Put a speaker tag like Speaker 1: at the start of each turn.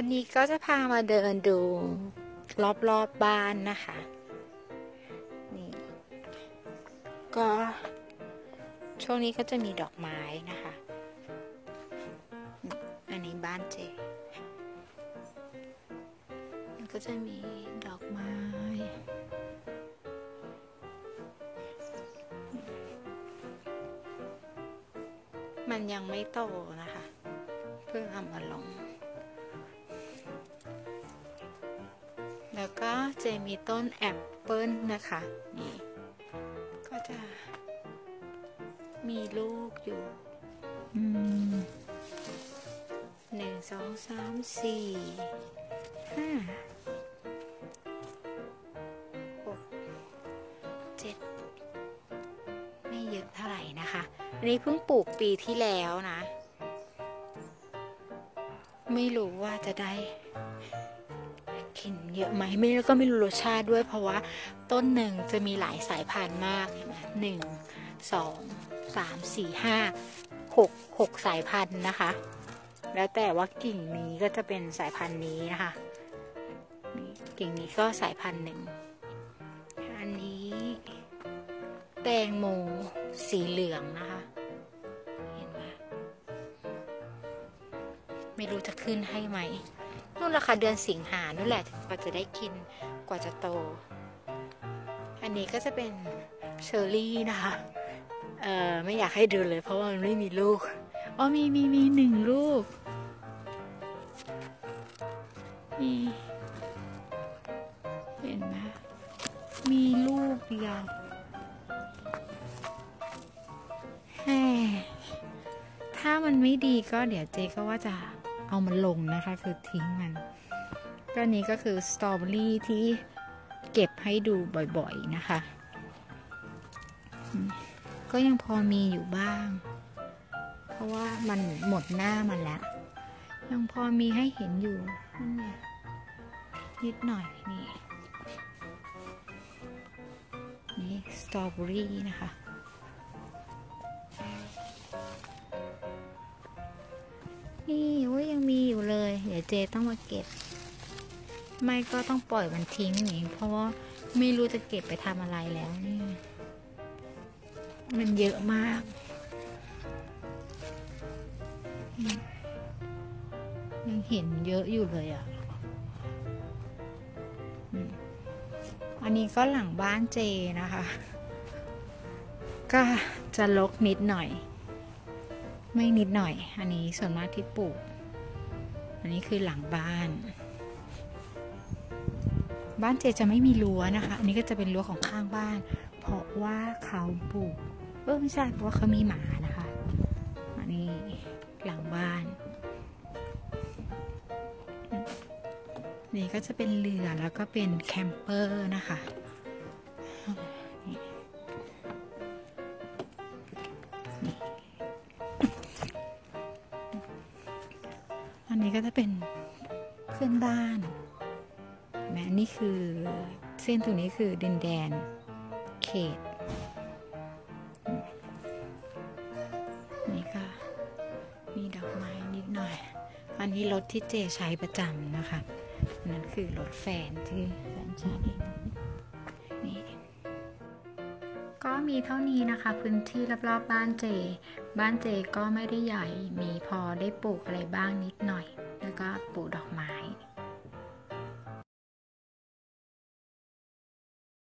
Speaker 1: วันนี้ก็จะพามาเดินดูรอบๆบบ้านนะคะ นี่ ก็ ช่วงนี้ก็จะมีดอกไม้นะคะ อันนี้บ้านเจก็จะมีดอกไม้ มันยังไม่โตนะคะ เพิ่งเอามาลง แล้วก็จะมีต้นแอปเปิลนะคะ นี่ ก็จะมีลูกอยู่หนึ่งสองสามสี่ห้าหกเจ็ดไม่เยอะเท่าไหร่นะคะ อันนี้เพิ่งปลูกปีที่แล้วนะ ไม่รู้ว่าจะได้ เยอะไหมไม่แล้วก็ไม่รู้รสชาติด้วย เพราะว่าต้นหนึ่งจะมีหลายสายพันธุ์มากเห็นไหมหนึ่งสองสามสี่ห้าหกหกสายพันธุ์นะคะ แล้วแต่ว่ากิ่งนี้ก็จะเป็นสายพันธุ์นี้นะคะกิ่งนี้ก็สายพันธุ์หนึ่งอันนี้ แตงโมสีเหลืองนะคะเห็นไหมไม่รู้จะขึ้นให้ไหม นู่นราคาเดือนสิงหานู่นแหละกว่าจะได้กินกว่าจะโต อันนี้ก็จะเป็นเชอร์รี่นะคะ เอ่อไม่อยากให้ดูเลย เพราะว่ามันไม่มีลูก อ๋อมีมีมีหนึ่งลูกมีเห็นไหมมีลูกเดียวแฮ่ถ้ามันไม่ดีก็เดี๋ยวเจก็ว่าจะ เอามันลงนะคะ คือทิ้งมันก็นี้ก็คือสตรอเบอรี่ที่เก็บให้ดูบ่อยๆนะคะ ก็ยังพอมีอยู่บ้าง เพราะว่ามันหมดหน้ามันแล้ว ยังพอมีให้เห็นอยู่นิดหน่อยนี่นี่สตรอเบอรี่นะคะ นี่โอ้ยังมีอยู่เลย เดี๋ยวเจต้องมาเก็บ ไม่ก็ต้องปล่อยมันทิ้งนี่เพราะว่าไม่รู้จะเก็บไปทำอะไรแล้วนี่ มันเยอะมาก ยังเห็นเยอะอยู่เลยอะอันนี้ก็หลังบ้านเจนะคะ ก็จะลกนิดหน่อย ไม่นิดหน่อย อันนี้ส่วนมากที่ปลูก อันนี้คือหลังบ้าน บ้านเจจะไม่มีรั้วนะคะ อันนี้ก็จะเป็นรั้วของข้างบ้าน เพราะว่าเขาปลูกเออไม่ใช่เพราะว่าเขามีหมานะคะ อันนี้หลังบ้าน นี่ก็จะเป็นเรือแล้วก็เป็นแคมเปอร์นะคะ นนี้ก็จะเป็นเพื่อนบ้านแมนี่คือเส้นตรงนี้คือดินแดนเขต นี่ก็มีดอกไม้นิดหน่อย อันนี้รถที่เจใช้ประจำนะคะนนั้นคือรถแฟนที่แฟนใช้ ก็มีเท่านี้นะคะ พื้นที่รอบๆบบ้านเจ บ้านเจก็ไม่ได้ใหญ่ มีพอได้ปลูกอะไรบ้างนิดหน่อย แล้วก็ปลูกดอกไม้